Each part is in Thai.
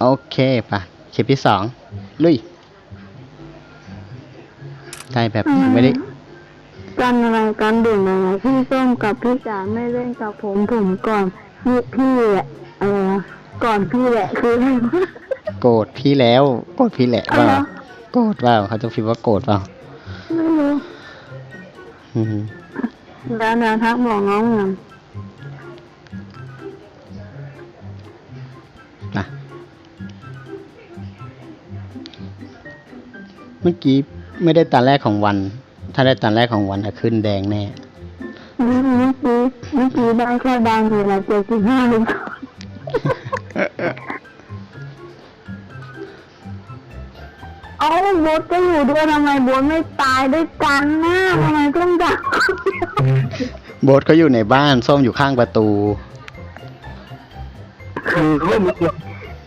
โอเคปะคลิปที่สองลุยได้แบบไม่ได้กันอะไรกันดื่มอะไรพี่ส้มกับพี่จ๋าไม่เล่นกับผมผมก่อนพี่พี่แหละอะไรวะก่อนพี่แหละคืออะไรวะโกรธพี่แล้วโกรธพี่แหละอ๋อว่าเหรอโกรธเปล่าเขาจะพิมพ์ว่าโกรธเปล่าไม่รู้อืมแล้วนะทักบอกน้องหน่อย เมื่อกี้ไม่ได้ตาแรกของวัน ถ้าได้ตาแรกของวันอะขึ้นแดงแน่เมื่อกี้เมื่อกี้ได้แค่บางเวลาเจ็ดสิบห้าลูกเอาโบทก็อยู่ด้วยทำไมโบทไม่ตายด้วยกันนะทำไมต้องดักโบ๊ทก็อยู่ในบ้านส้มอยู่ข้างประตู คือเขาไม่รู้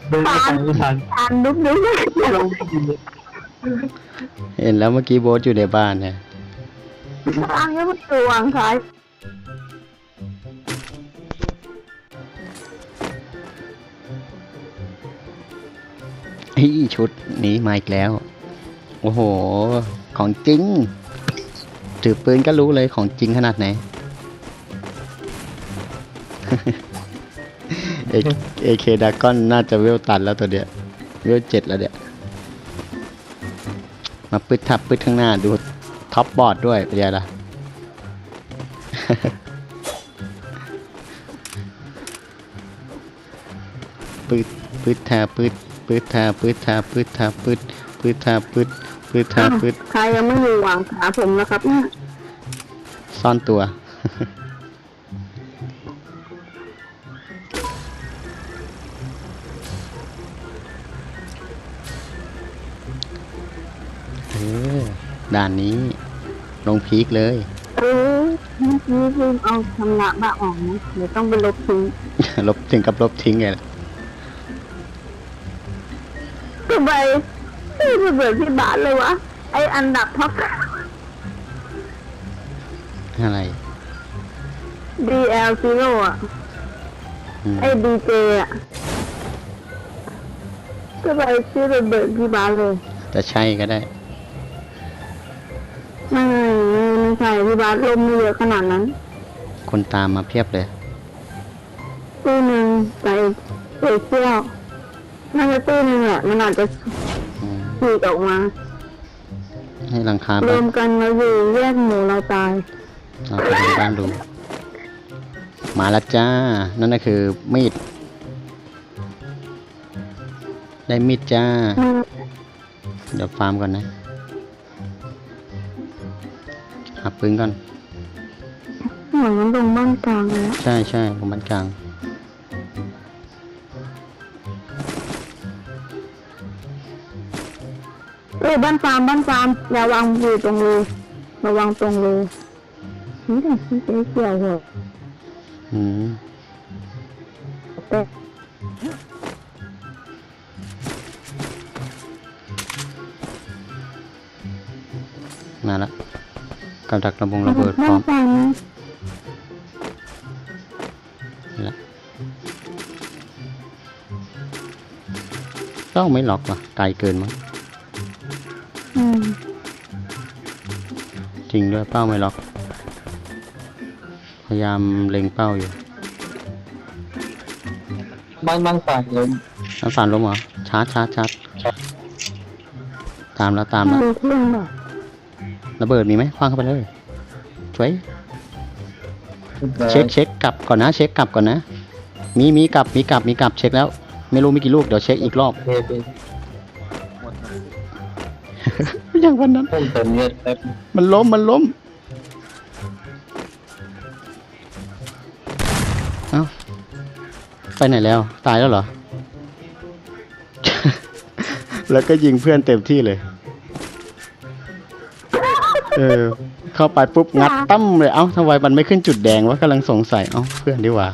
เดินไปทางไม่ทัน อ่านดุ๊กดุ๊กเราไม่กินเลย เห็นแล้วเมื่อกี้โบ๊ทอยู่ในบ้านเนี่ยทางยังไม่ตัววางซ้ายเฮ้ยชุดนี้มาอีกแล้ว โอ้โห ของจริง ถือปืนก็รู้เลยของจริงขนาดไหน เอเอเคดากอนน่าจะเวลตันแล้วตัวเดียว เวลเจ็ดแล้วเดียว มาปึ๊ดทับปึ๊ดข้างหน้าดูท็อปบอร์ดด้วยเป็นไงล่ะปึ๊ดปึ๊ดทาปึ๊ดปึ๊ดทาปึ๊ดทาปึ๊ดทาปึ๊ดปึ๊ดทาปึ๊ดปึ๊ดทาปึ๊ดใครยังไม่อยู่วางขาผมแล้วครับเนี่ยซ่อนตัว ด่านนี้ ลงพีคเลย เออเมื่อกี้ลืมเอาชำระบะออกนะเดี๋ยวต้องไปลบทิ้งลบถึงกับลบทิ้งเลยล่ะทำไมชื่อระเบิดที่บ้านเลยวะ ไออันดับท็อป อะไร DL Zero อะอืมไอดีเจอะทำไมชื่อระเบิดที่บ้านเลย จะใช่ก็ได้ ไม่ไม่ไม่ใช่ที่บ้านลมไม่เยอะขนาดนั้นคนตามมาเพียบเลย ตู้หนึ่งใส่เอเชียลน่าจะตู้หนึ่งแหละมันอาจจะอืมฉีกออกมา ให้หลังคารรบ้าวมกันเราอยู่แยกหมูเราตาย เราไปดูบ้านดู มาแล้วจ้า นั่นก็คือมีด ได้มีดจ้าเดี๋ยวฟาร์มก่อนนะ หาปืนก่อนเหมือนมันลงบ้านกลางเลยอะใช่ใช่ผมบ้านกลางเอ้ยบ้านฟาร์มบ้านฟาร์มอย่าวางอยู่ตรงรูระวังตรงรูนี่แต่ที่เจ๊เกี่ยวเหรออืมแต่มาละ กับดักระบงระเบิดพร้บ้าอนมฟาร์มนะนี่ละต้องไม่ล็อกว่ะไกลเกินมั้งอืมจริงด้วยเป้าไม่ล็อก พยายามเล็งเป้าอยู่บ้านบ้านฝ่ายเลยน้ำฝันล้มเหรอชาร์จชาร์จชาร์จตามแล้วตามแล้วดูเที่ยงแบบ ระเบิดมีไหมคว้างเข้าไปเลยช่วยเช็คเช็คกลับก่อนนะ เช็คกลับก่อนนะ มีมีกลับมีกลับมีกลับเช็คแล้ว ไม่รู้มีกี่ลูกเดี๋ยวเช็คอีกรอบเทไปอย่างวันนั้นเพิ่มเติมเลือดแป๊บมันล้มมันล้มเอ้าไปไหนแล้ว ตายแล้วเหรอ แล้วก็ยิงเพื่อนเต็มที่เลย เออ เข้าไปปุ๊บงัดตั้มเลย เอ้าทำไมมันไม่ขึ้นจุดแดงวะกำลังสงสัย เอ้าเพื่อนดีกว่า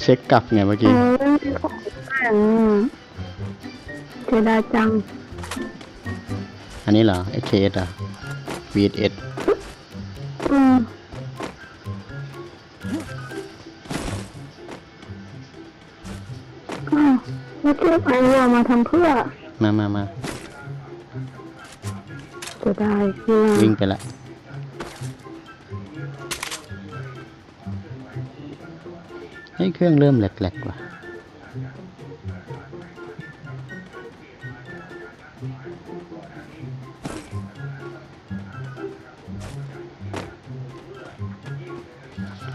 เช็คกลับไงเมื่อเอกี้อของแต่งเสียดายจัง อันนี้เหรอ XKS อะ VS วิ่งไปละเฮ้เครื่องเริ่มแหลกๆว่ะ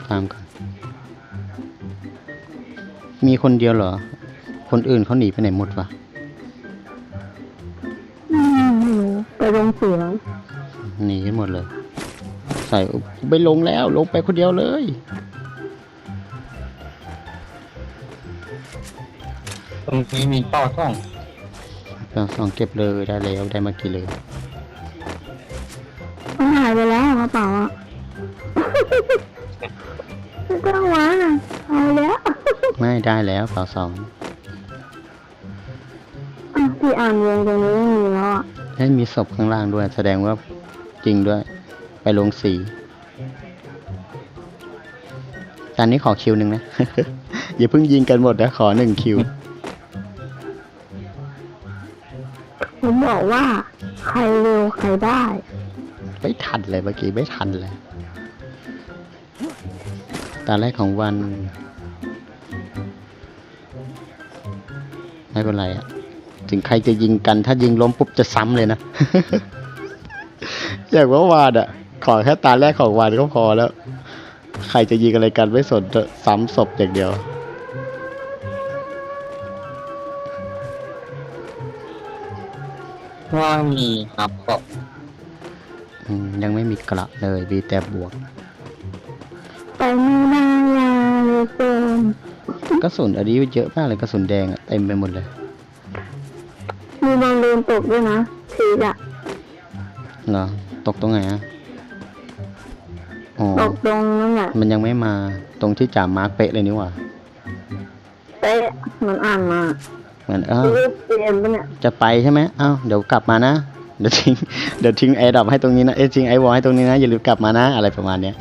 ตามกันมีคนเดียวเหรอ คนอื่นเขาหนีไปไหนหมดวะไม่รู้ไปลงเสียง หนีกันหมดเลย ใส่ไปลงแล้วลงไปคนเดียวเลยตรงนี้มีเป้าท่องเราสองเก็บเลยได้แล้วได้มากี่เลยมันหายไปแล้วกระเป๋าอะไม่ต้องวางอะเอาแล้วไม่ได้แล้วเปล่าสองอะที่อ่านวงตรงนี้ไม่มีแล้วอะให้มีศพข้างล่างด้วย แสดงว่า จริงด้วย ไปลงสีตอนนี้ขอคิวหนึ่งนะ อย่าเพิ่งยิงกันหมดนะ ขอหนึ่งคิว ผมบอกว่า ใครเร็วใครได้ ไม่ทันเลยเมื่อกี้ไม่ทันเลย ตาแรกของวัน ไม่เป็นไรอะถึงใครจะยิงกัน ถ้ายิงล้มปุ๊บจะซ้ำเลยนะ อย่างว่าวานอะขอแค่ตาแรกของวันก็พอแล้ว ใครจะยิงอะไรกันไม่สนจะซ้ำศพอย่างเดียว ว่ามีครับก็อืมยังไม่มีกระเลยมีแต่บวก ไปไม่ได้ยาเลยเกินกระสุนอันนี้เยอะมากเลยกระสุนแดงอะเต็มไปหมดเลย มีบอลลูนตกด้วยนะสีอะเหรอ ตกตรงไหนอะอ๋อตกตรงนั่นแหละมันยังไม่มาตรงที่จ่ามาร์กเป๊ะเลยนี่หว่าเป๊ะเหมันอ่านมาเหมือนเออรูปเปลี่ยนปะเนี่ยจะไปใช่ไหมอ้าวเดี๋ยวกลับมานะเดี๋ยวทิ้งเดี๋ยวทิ้งไอ้ดับให้ตรงนี้นะเอ้ยทิ้งไอ้วอลให้ตรงนี้นะอย่าลืมกลับมานะอะไรประมาณเนี้ย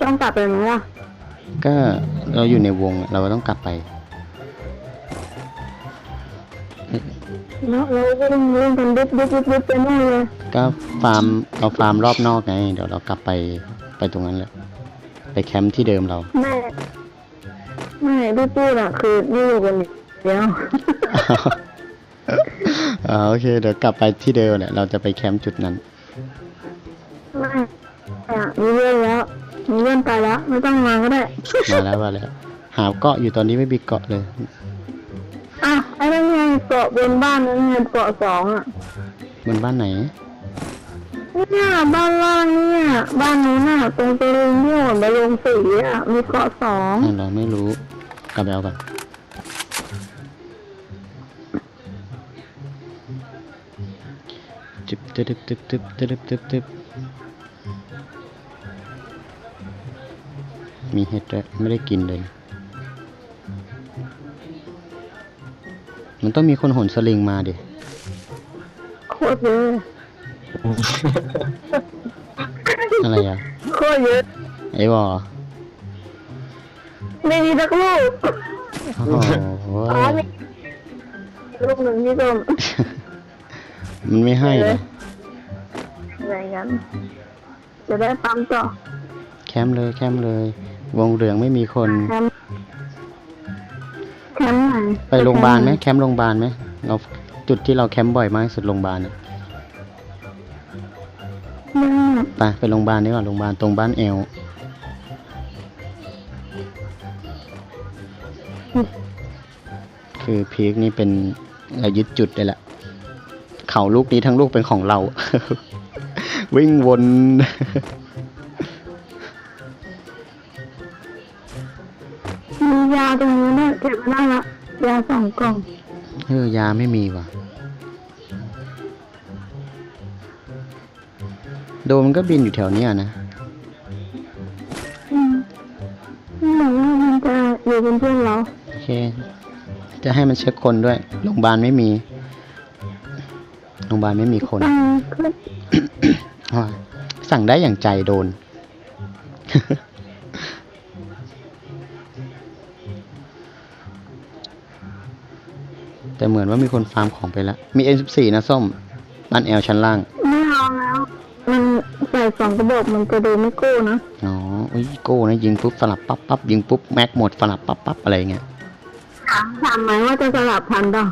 ต้องกลับไปไหมล่ะก็เราอยู่ในวงอะเราก็ต้องกลับไป แล้วเราก็ต้องเล่นกันดึ๊บดึ๊บดึ๊บดึ๊บไปนู่นเลยก็ฟาร์มเราฟาร์มรอบนอกไง เดี๋ยวเรากลับไปไปตรงนั้นแหละไปแคมป์ที่เดิมเราแม่ไม่พี่พูดอะคือนี่อยู่กันเดียวอ่าโอเค เดี๋ยวกลับไปที่เดิมแหละเราจะไปแคมป์จุดนั้นไม่อะมีเลื่อนแล้วมีเลื่อนไปแล้วไม่ต้องมาก็ได้ มาแล้วมาแล้วหาเกาะอยู่ตอนนี้ไม่มีเกาะเลยาะบนบ้านนั้นไงเกาะสองอะมันบ้านไหน เนี่ยบ้านล่างเนี่ย บ้านนู้นน่ะตรงตะลุงที่หัวไปลงสีอะมีเกาะสองอะเราไม่รู้ กลับไปเอาก่อนจึ๊บตึ๊บตึ๊บตึ๊บตึ๊บตึ๊บตึ๊บมีเห็ดด้วยไม่ได้กินเลย มันต้องมีคนโหนสลิงมาดิโคตรเยอะอะไรอะโคตรเยอะไอ้บอไม่มีสักลูกโอ้โหอ๋อมีลูกหนึ่งที่ต้มมันไม่ให้เลยอะไรกันจะได้ปั๊มต่อ แคมป์เลยแคมป์เลย วงเหลืองไม่มีคนแคมป์ แคมป์ไหนไปโรงพยาบาลไหมแคมป์โรงพยาบาลไหมเราจุดที่เราแคมป์บ่อยมากที่สุดโรงพยาบาลน่ะไม่ไปไปโรงพยาบาลดีกว่าโรงพยาบาลตรงบ้านแอลคือพีคนี่เป็นเรายึดจุดเลยแหละเขาลูกนี้ทั้งลูกเป็นของเรา วิ่งวน ตรงนี้เนี่ยเก็บมาได้ละยาสองกล่อง เออยาไม่มีว่ะ โดมมันก็บินอยู่แถวเนี้ยนะ อืมเหมือนว่ามันจะอยู่เป็นเพื่อนเราโอเค จะให้มันเช็คคนด้วย โรงพยาบาลไม่มี โรงพยาบาลไม่มีคนตั้งขึ้นว่าสั่งได้อย่างใจโดน แต่เหมือนว่ามีคนฟาร์มของไปแล้ว มี N14 นะส้มบ้านแอลชั้นล่าง ไม่เอาแล้ว มันใส่สองกระบอกมันจะดูไม่กู้นะ อ๋ออุ้ยโก้นะยิงปุ๊บสลับปั๊บปั๊บยิงปุ๊บแม็กหมดสลับปั๊บปั๊บอะไรเงี้ย ถามถามไหมว่าจะสลับพันธุ์เปล่า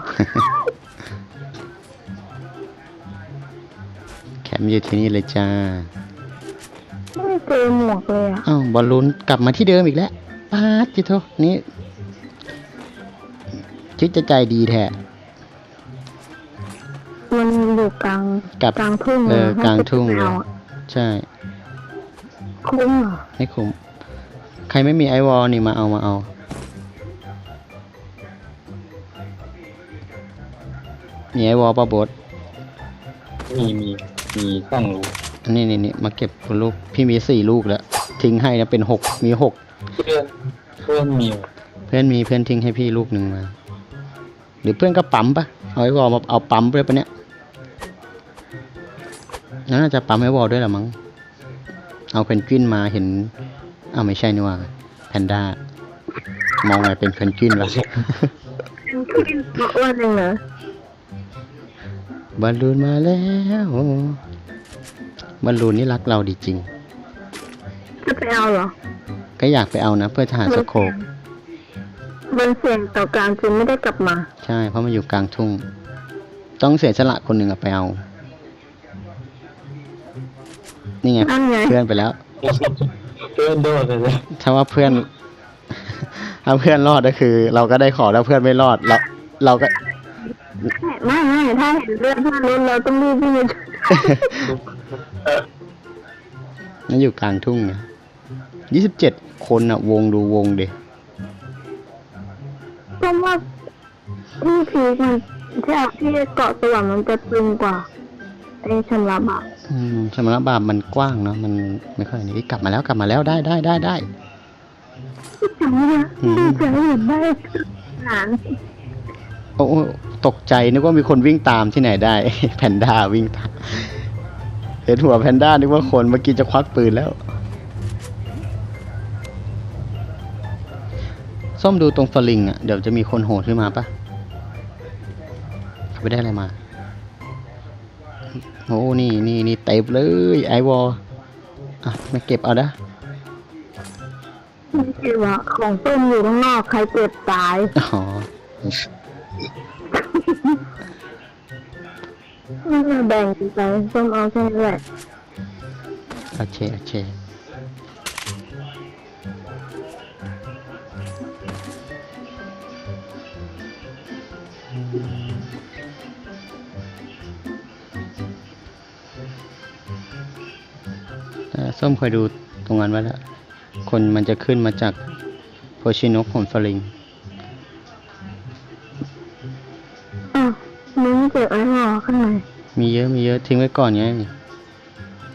แคมป์อยู่ที่นี่เลยจ้า ไม่เจอหมวกเลยอะ อ้าวบอลลูนกลับมาที่เดิมอีกแล้วป้าดจิโทนี่ คิดจะใจดีแท้ มันอยู่กลางกับ กลางทุ่งเออนะกลางทุ่งเลยถ้าจะไปอาอะใช่ คุ้มเหรอไม่คุ้มใครไม่มีไอวอลนี่มาเอามาเอา มีไอวอลป่ะโบสมีมีมีต้องรู้อันนี้นี่นี่มาเก็บคนลูก พี่มีสี่ลูกแล้ว ทิ้งให้นะเป็นหกมีหกเพื่อนเพื่อนมีเพื่อนมีเพื่อนทิ้งให้พี่ลูกหนึ่งมา หรือเพื่อนก็ปั๊มปะเอาไอวอลมาเอาปั๊มไปปะเนี่ยน่าจะปั๊มไอวอลด้วยเหรอมั้งเอาเพนกวินมาเห็นอ้าวไม่ใช่นี่หว่าแพนด้ามองไงเป็นเพนกวินวะขึ้นมาอ้วนเองเหรอบอลลูนมาแล้วบอลลูนนี่รักเราดีจริงจะไปเอาเหรอ ก็อยากไปเอานะ เพื่อจะหาสโคป มันเสี่ยงต่อการจนไม่ได้กลับมา ใช่ เพราะมันอยู่กลางทุ่ง ต้องเสียสละคนหนึ่งอะไปเอา นี่ไงนั่นไง เพื่อนไปแล้ว เพื่อนโดนเลยถ้าว่าเพื่อน ถ้าเพื่อนรอดก็คือ เราก็ได้ขอแล้วเพื่อนไม่รอดเราเราก็ ไม่ไม่ถ้าเห็นเลือดเพื่อนลดเราต้องรีบวิ่งไปช่วยนั่นอยู่กลางทุ่งนะยี่สิบเจ็ดคนอะวงดูวงเดเที่พีคมันที่ที่เกาะสวรรค์มันจะตึงกว่าไอ้ชำระบาปอืมสมรบาปมันกว้างเนาะมันไม่ค่อยนี่กลับมาแล้วกลับมาแล้วได้ได้ได้ได้จังเนี่ยอืมดีใจเห็นได้หลานโอ้โอ้ตกใจนึกว่ามีคนวิ่งตามที่ไหนได้ แพนด้าวิ่งตามเห็นหัวแพนด้านึกว่าคนเมื่อกี้จะควักปืนแล้ว ส้มดูตรงสลิงอะ เดี๋ยวจะมีคนโหดขึ้นมาปะเขา ไปได้อะไรมา โอ้นี่นี่นี่เต็มเลยไอวอลอะมาเก็บเอานะไม่คิดว่าของต้มอยู่ข้างนอกใครเจ็บตาย อ๋อไม่มาแบ่งกันไปต้มเอาแค่นั้นแหละโอเคโอเค ส้มเคยดูตรงนั้นไว้แล้ว คนมันจะขึ้นมาจากโพชินกของสลิงอะมึงเจ็บไอ้หมอข้างในมีเยอะมีเยอะทิ้งไว้ก่อนไง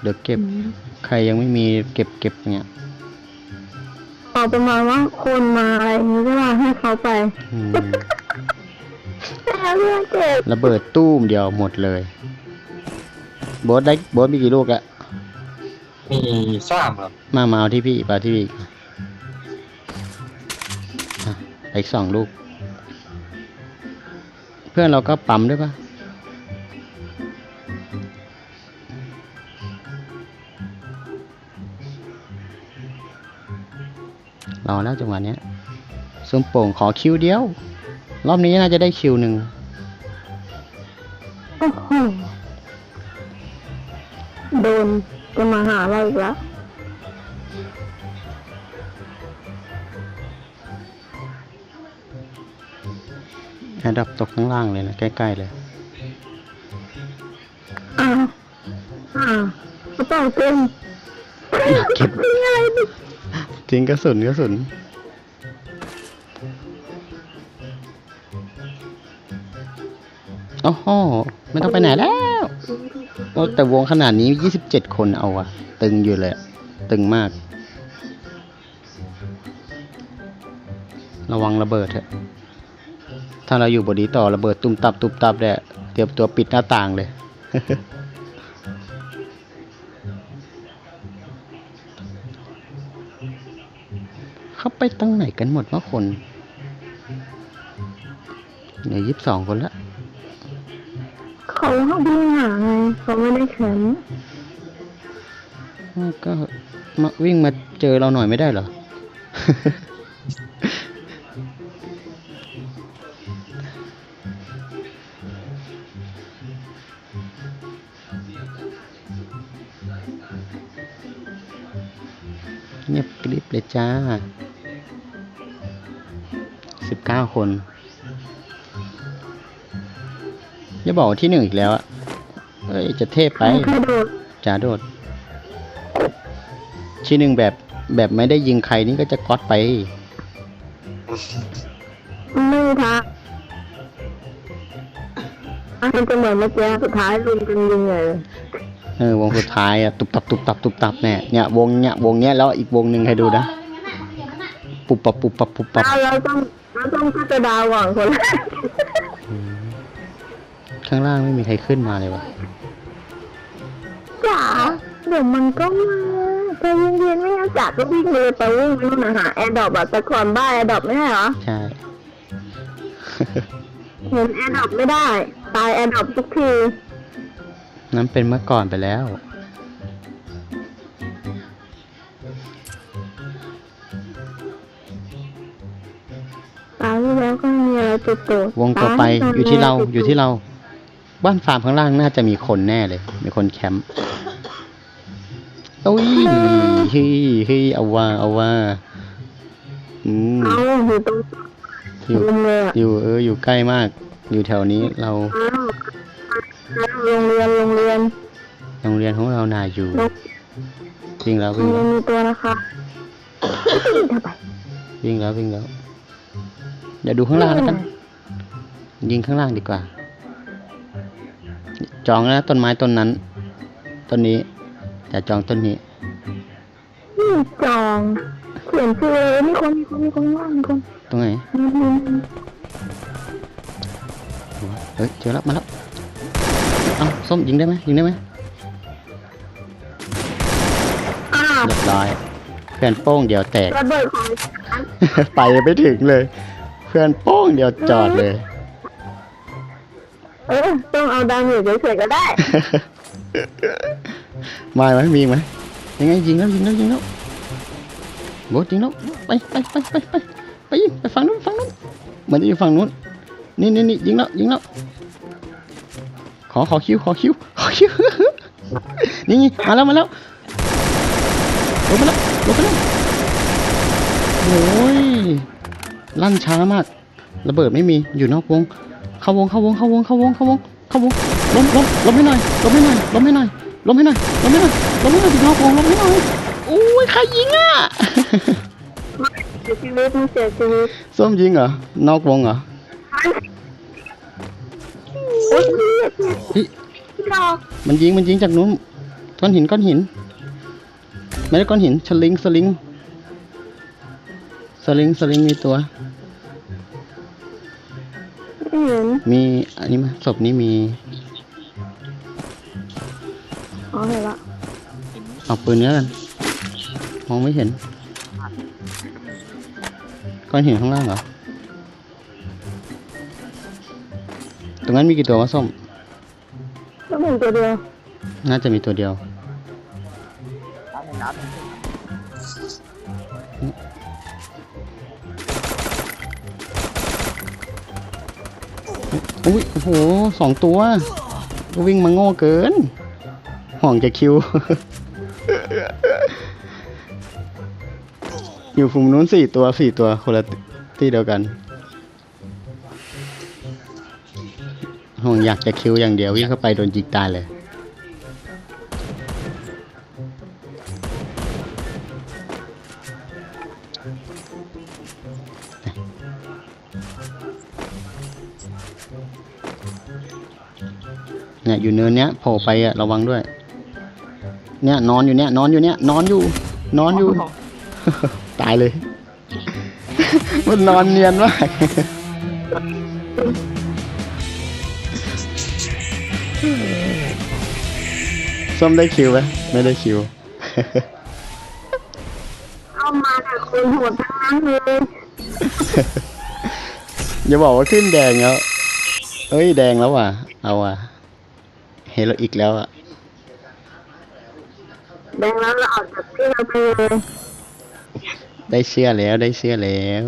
เดี๋ยวเก็บอืมใครยังไม่มีเก็บเก็บเนี่ยเอาประมาณว่าคนมาอะไรอย่างนี้ก็ว่าให้เขาไปอืมแต่เรื่องเจ็บ ระเบิดตู้มเดียวหมดเลย โบสได้โบสมีกี่ลูกอะ มีสามครับมามาเอาที่พี่มาที่พี่อะอีกสองลูก เพื่อนเราก็ปั๊มด้วยปะรอแล้วจังหวะเนี้ยส้มโป่งขอคิวเดียว รอบนี้น่าจะได้คิวหนึ่งโอ้โหโดน จะมาหาเราอีกแล้วแอดดับตกข้างล่างเลยนะ ใกล้ ๆ เลย อ้าว อ้าวกระเป๋าเต็มเก็บนี่อะไรดิทิ้งกระสุนกระสุนโอ้โห ไม่ต้องไปไหนแล้ว โอ้แต่วงขนาดนี้ 27 คนเอาอะตึงอยู่เลยตึงมาก ระวังระเบิดเถอะ ถ้าเราอยู่บดีต่อระเบิดตุ้มตับตุ้มตับเนี่ยเตรียมตัวปิดหน้าต่างเลย เข้าไปตั้งไหนกันหมดว่าคนเหลือยี่สิบสองคนละ เขาเขาวิ่งหาไงเขาไม่ได้แข็มก็มาวิ่งมาเจอเราหน่อยไม่ได้เหรอ เงียบกริบเลยจ้าสิบเก้าคน อย่าบอกว่าที่หนึ่งอีกแล้วอะเอ้ยจะเทพไปกระโดดจ่าโดด ที่หนึ่งแบบแบบไม่ได้ยิงใครนี่ก็จะก๊อตไปไม่ทักมันจะเหมือนเมื่อกี้สุดท้ายลุงเป็นยิงเลยเออวงสุดท้ายอะตุบตับตุบตับตุบตับเนี่ยเนี่ยวงเนี่ยวงเนี้ยแล้วอีกวงหนึ่งใครดูนะปุบปับปุบปับปุบปับเอาเราต้องเราต้องก็จะดาวก่อนคนแรก ข้างล่างไม่มีใครขึ้นมาเลยวะจ๋าเดี๋ยวมันก็มาใจเย็นๆไม่งั้นจ๋าก็วิ่งเลยไปวิ่งไปนู่นนะหาแอร์ดรอปอะแต่ก่อนบ้าแอร์ดรอปไม่ใช่เหรอ ใช่ เห็นแอร์ดรอปไม่ได้ ตายแอร์ดรอปทุกที นั้นเป็นเมื่อก่อนไปแล้ว ตายที่แล้วก็ไม่มีอะไรติดตัววงต่อไปอยู่ที่เราอยู่ที่เรา บ้านฟาร์มข้างล่างน่าจะมีคนแน่เลย มีคนแคมป์โอ้ยเฮ้ยเฮ้ยเอาว่าเอาว่าอืมเอาอยู่ตรงอยู่มุมเลยอะอยู่เอออยู่ใกล้มาก อยู่แถวนี้เราอ้าวอ้าวโรงเรียนโรงเรียนโรงเรียนของเรานาอยู่โรงวิ่งแล้วโรวิ่งงเรีแล้ยนวมีตัวนะคะทำไมวิ่งแล้ววิ่งแล้วเดี๋ยวดูข้างล่างแล้วกันยิงข้างล่างดีกว่า จองนะต้นไม้ต้นนั้น ต้นนี้จะจองต้นนี้นี่จองเขียนชื่อเลยมีคนมีคนมีคนว่างมีคนตรงไหนมีมีมีเฮ้ยเจอแล้วมาแล้วเอ้าส้มยิงได้ไหมยิงได้ไหมอ้าวเรียบร้อยเพื่อนโป้งเดียวแตก ระเบิดของฉัน ไปไม่ถึงเลย เพื่อนโป้งเดียวจอดเลย เออต้องเอาดาเมจเฉยๆก็ได้ มาไหมมีไหมยังไงยิงแล้วยิงแล้วยิงแล้วโบทยิงแล้วไปไปไปไปไปไปยิงไปฝั่งนู้นฝั่งนู้นมือนจะอยู่ฝั่งนู้นนี่นี่นี่ยิงแล้วยิงแล้วขอขอคิวขอคิวขอคิว นี่นี่มาแล้วมาแล้วลงมาแล้วลงมาแล้วโอ้ยลั่นช้ามาก ระเบิดไม่มีอยู่นอกวง เข้าวงเข้าวงเข้าวงเข้าวงเข้าวงเข้าวงล้มล้มล้มให้หน่อยล้มให้หน่อยล้มให้หน่อยล้มให้หน่อยล้มให้หน่อยล้มให้หน่อยถึงนอกวงล้มให้หน่อยโอ้ยใครยิงอะเสียชีวิตมันเสียชีวิตส้มยิงเหรอนอกวงเหรอโอ้ยเฮ้ยดอกมันยิงมันยิงจากนู้นก้อนหินก้อนหินไม่ได้ก้อนหินสลิงสลิงสลิงสลิงมีตัว ไม่เห็นมีอันนี้ไหมศพนี้มี อ๋อเห็นละเอาปืนเนี้ยกัน มองไม่เห็น ก้อนหินข้างล่างเหรอ ตรงนั้นมีกี่ตัววะส้ม ก็เหมือนตัวเดียว น่าจะมีตัวเดียว อุ้ยโอ้โหสองตัวก็วิ่งมาโง่เกิน ห่วงจะคิว อยู่ฝั่งนู้นสี่ตัวสี่ตัวคนละที่เดียวกัน ห่วงอยากจะคิวอย่างเดียววิ่งเข้าไปโดนจิกตายเลย อยู่เนินเนี้ยโผล่ไปอะระวังด้วย เนี่ยนอนอยู่เนี่ยนอนอยู่เนี่ยนอนอยู่ นอนอยู่ ตายเลย มันนอนเนียนมากส้มได้คิวไหมไม่ได้คิวเอามาแต่คนโหดทั้งนั้นเลยอย่าบอกว่าขึ้นแดงแล้วเอ้ยแดงแล้วว่ะ เอาว่ะ เฮโรอีกแล้วอะแดงแล้วเราออกจากที่เราไปเลยได้เชื่อแล้วได้เชื่อแล้ว